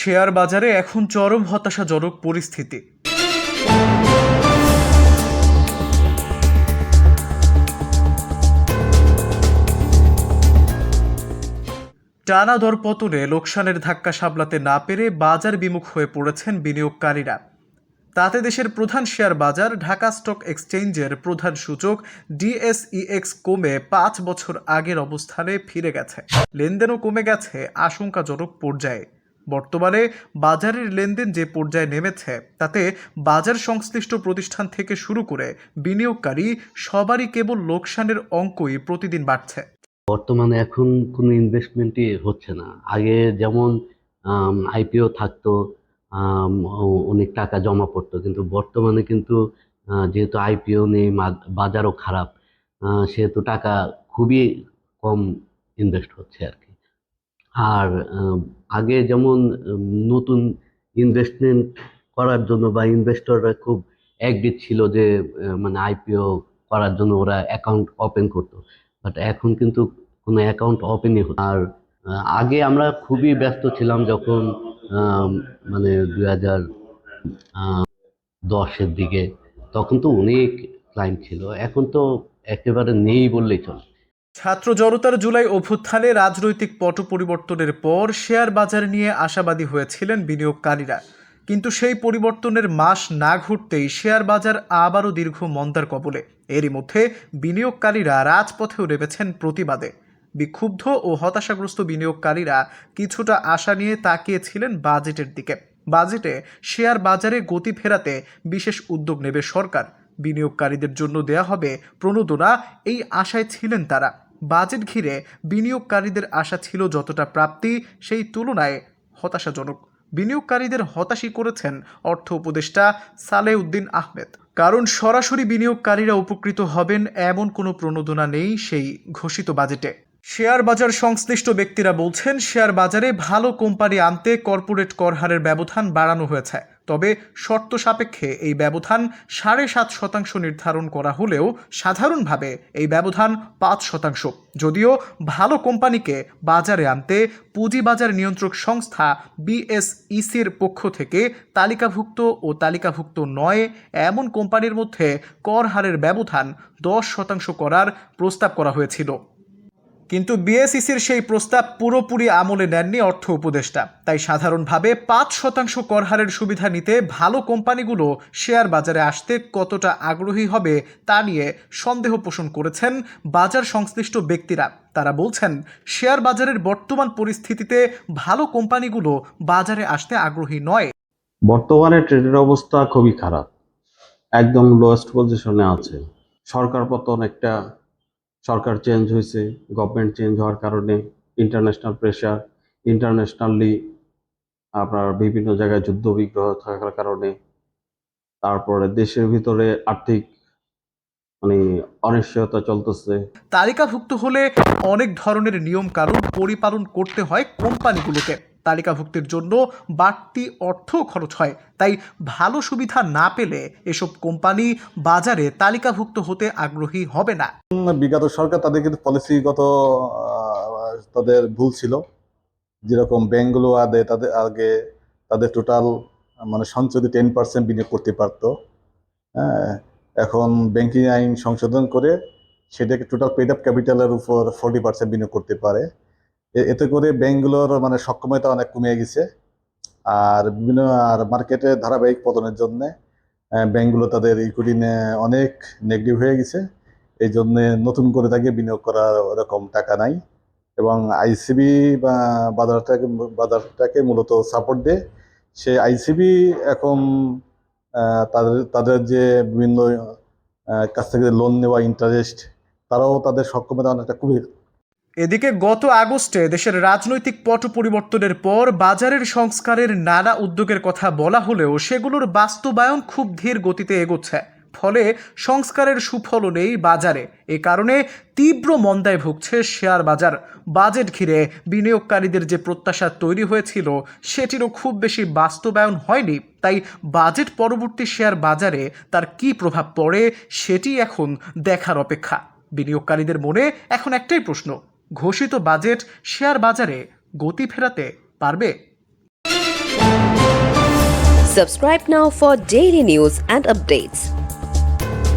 Share বাজারে এখন চরম হতাশাজনক পরিস্থিতি। টানা দরপতনে লোকসানের ধাক্কা সামলাতে না পেরে বাজার বিমুখ হয়ে পড়েছেন বিনিয়োগকারীরা। তাতে দেশের প্রধান শেয়ার বাজার, ঢাকা স্টক এক্সচেঞ্জের প্রধান সূচক ডিএসইএক্স কমে পাঁচ বছর আগের অবস্থানে ফিরে গেছে। লেনদেনও কমে গেছে আশঙ্কাজনক পর্যায়ে। বর্তমানে বাজারের লেনদেন যে পর্যায়ে নেমেছে, তাতে বাজার সংশ্লিষ্ট প্রতিষ্ঠান থেকে শুরু করে বিনিয়োগকারী সবারই কেবল লোকসানের অঙ্কই প্রতিদিন বাড়ছে। বর্তমানে এখন কোনো ইনভেস্টমেন্টই হচ্ছে না। আগে যেমন আইপিও থাকতো অনেক টাকা জমা পড়তো, কিন্তু বর্তমানে কিন্তু যেহেতু আইপিও নেই বাজারও খারাপ সেহেতু টাকা খুবই কম ইনভেস্ট হচ্ছে আর আর আগে যেমন নতুন ইনভেস্টমেন্ট করার জন্য বা ইনভেস্টররা খুব অ্যাগ্রিড ছিল যে মানে আইপিও করার জন্য ওরা অ্যাকাউন্ট ওপেন করতো। বাট এখন কিন্তু কোনো অ্যাকাউন্ট ওপেনই হতো। আর আগে আমরা খুবই ব্যস্ত ছিলাম যখন মানে দুই হাজার দশের দিকে। তখন তো অনেক ক্লায়েন্ট ছিল। এখন তো একেবারে নেই বললেই চলে। ছাত্র জনতার জুলাই অভ্যুত্থানে রাজনৈতিক পট পরিবর্তনের পর শেয়ার বাজার নিয়ে আশাবাদী হয়েছিলেন বিনিয়োগকারীরা। কিন্তু সেই পরিবর্তনের মাস না ঘুরতেই শেয়ার বাজার আবারও দীর্ঘ মন্দার কবলে। এরই মধ্যে বিনিয়োগকারীরা রাজপথেও নেমেছেন প্রতিবাদে। বিক্ষুব্ধ ও হতাশাগ্রস্ত বিনিয়োগকারীরা কিছুটা আশা নিয়ে তাকিয়েছিলেন বাজেটের দিকে। বাজেটে শেয়ার বাজারে গতি ফেরাতে বিশেষ উদ্যোগ নেবে সরকার। বিনিয়োগকারীদের জন্য দেয়া হবে প্রণোদনা, এই আশায় ছিলেন তারা। বাজেট ঘিরে বিনিয়োগকারীদের আশা ছিল যতটা প্রাপ্তি, সেই তুলনায় হতাশাজনক। বিনিয়োগকারীদের হতাশই করেছেন অর্থ উপদেষ্টা সালেউদ্দিন আহমেদ। কারণ সরাসরি বিনিয়োগকারীরা উপকৃত হবেন এমন কোনো প্রণোদনা নেই সেই ঘোষিত বাজেটে। শেয়ার বাজার সংশ্লিষ্ট ব্যক্তিরা বলছেন, শেয়ার বাজারে ভালো কোম্পানি আনতে কর্পোরেট কর হারের ব্যবধান বাড়ানো হয়েছে। তবে শর্ত সাপেক্ষে এই ব্যবধান সাড়ে সাত শতাংশ নির্ধারণ করা হলেও সাধারণভাবে এই ব্যবধান পাঁচ শতাংশ। যদিও ভালো কোম্পানিকে বাজারে আনতে পুঁজিবাজার নিয়ন্ত্রক সংস্থা বিএসইসির পক্ষ থেকে তালিকাভুক্ত ও তালিকাভুক্ত নয় এমন কোম্পানির মধ্যে কর হারের ব্যবধান দশ শতাংশ করার প্রস্তাব করা হয়েছিল। কিন্তু বিএসইসির সেই প্রস্তাব পুরোপুরি আমলে নেননি অর্থ উপদেষ্টা। তাই সাধারণভাবে পাঁচ শতাংশ করহারের সুবিধা নিতে ভালো কোম্পানিগুলো শেয়ার বাজারে আসতে কতটা আগ্রহী হবে তা নিয়ে সন্দেহ পোষণ করেছেন বাজার সংশ্লিষ্ট ব্যক্তিরা। তারা বলছেন, শেয়ার বাজারের বর্তমান পরিস্থিতিতে ভালো কোম্পানিগুলো বাজারে আসতে আগ্রহী নয়। বর্তমানে ট্রেডের অবস্থা খুবই খারাপ। একদম লোয়েস্ট পজিশনে আছে। সরকার পতন একটা সরকার চেঞ্জ হয়েছে গভর্নমেন্ট চেঞ্জ হওয়ার কারণে ইন্টারন্যাশনাল প্রেশার ইন্টারন্যাশনালি আপনার বিভিন্ন জায়গায় যুদ্ধ বিগ্রহ থাকার কারণে, তারপরে দেশের ভিতরে আর্থিক মানে অনিশ্চয়তা চলতেছে। তালিকাভুক্ত হলে অনেক ধরনের নিয়ম কানুন পরিপালন করতে হয় কোম্পানিগুলোকে। তালিকাভুক্তির জন্য বাড়তি অর্থ খরচ হয়। তাই ভালো সুবিধা না পেলে এসব কোম্পানি বাজারে তালিকাভুক্ত হতে আগ্রহী হবে না। বিগত সরকার তাদের কিন্তু পলিসিগত তাদের ভুল ছিল। যেরকম ব্যাংকগুলো আগে তাদের আগে তাদের টোটাল মানে সঞ্চয় টেন পার্সেন্ট বিনিয়োগ করতে পারতো। হ্যাঁ এখন ব্যাংকিং আইন সংশোধন করে সেটাকে টোটাল পেড আপ ক্যাপিটালের উপর ফোর্টি পার্সেন্ট বিনিয়োগ করতে পারে। এতে করে ব্যাংকগুলোর মানে সক্ষমতা অনেক কমে গেছে। আর বিভিন্ন, আর মার্কেটে ধারাবাহিক পতনের জন্য ব্যাংকগুলো তাদের ইকুইটি অনেক নেগেটিভ হয়ে গেছে। এই জন্য নতুন করে তাকে বিনিয়োগ করার ওরকম টাকা নাই। এবং আইসিবি বা বাজারটাকে বাজারটাকে মূলত সাপোর্ট দেয় সে আইসিবি এখন তাদের তাদের যে বিভিন্ন কাছ থেকে লোন নেওয়া ইন্টারেস্ট তারাও তাদের সক্ষমতা অনেকটা খুবই এদিকে গত আগস্টে দেশের রাজনৈতিক পট পরিবর্তনের পর বাজারের সংস্কারের নানা উদ্যোগের কথা বলা হলেও সেগুলোর বাস্তবায়ন খুব ধীর গতিতে এগোচ্ছে। ফলে সংস্কারের সুফলও নেই বাজারে। এ কারণে তীব্র মন্দায় ভুগছে শেয়ার বাজার। বাজেট ঘিরে বিনিয়োগকারীদের যে প্রত্যাশা তৈরি হয়েছিল, সেটিরও খুব বেশি বাস্তবায়ন হয়নি। তাই বাজেট পরবর্তী শেয়ার বাজারে তার কী প্রভাব পড়ে, সেটি এখন দেখার অপেক্ষা। বিনিয়োগকারীদের মনে এখন একটাই প্রশ্ন ঘোষিত বাজেট শেয়ার বাজারে গতি ফেরাতে পারবে। Subscribe now for daily news and updates